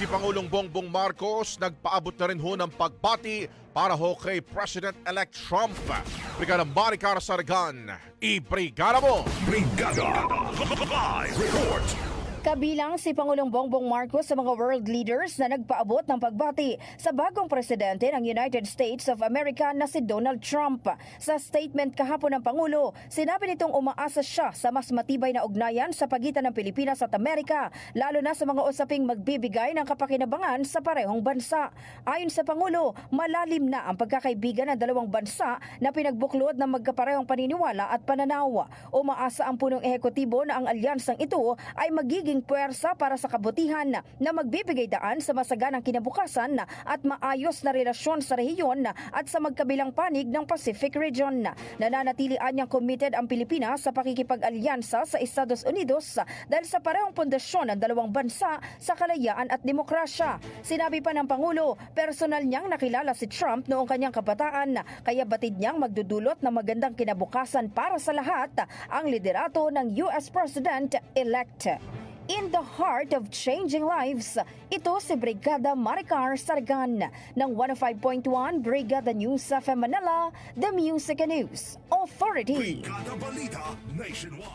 Si Pangulong Bongbong Marcos nagpaabot na rin ho ng pagbati para ho kay President-elect Trump. Brigada Maricar Sargan, i-brigada mo! Brigada Live Report Kabilang si Pangulong Bongbong Marcos sa mga world leaders na nagpaabot ng pagbati sa bagong presidente ng United States of America na si Donald Trump. Sa statement kahapon ng Pangulo, sinabi nitong umaasa siya sa mas matibay na ugnayan sa pagitan ng Pilipinas at Amerika, lalo na sa mga usaping magbibigay ng kapakinabangan sa parehong bansa. Ayon sa Pangulo, malalim na ang pagkakaibigan ng dalawang bansa na pinagbuklod ng magkaparehong paniniwala at pananaw. Umaasa ang punong ehekutibo na ang alyansang ito ay magiging puwersa para sa kabutihan na magbibigay daan sa masaganang kinabukasan at maayos na relasyon sa rehiyon at sa magkabilang panig ng Pacific region. Nananatilian niyang committed ang Pilipinas sa pakikipag-alyansa sa Estados Unidos dahil sa parehong pundasyon ng dalawang bansa sa kalayaan at demokrasya. Sinabi pa ng Pangulo, personal niyang nakilala si Trump noong kanyang kabataan kaya batid niyang magdudulot ng magandang kinabukasan para sa lahat ang liderato ng US President-elect. In the heart of changing lives, ito si Brigada Maricar Sargan ng 105.1 Brigada News sa Manila, The Music and News Authority. Brigada Balita Nationwide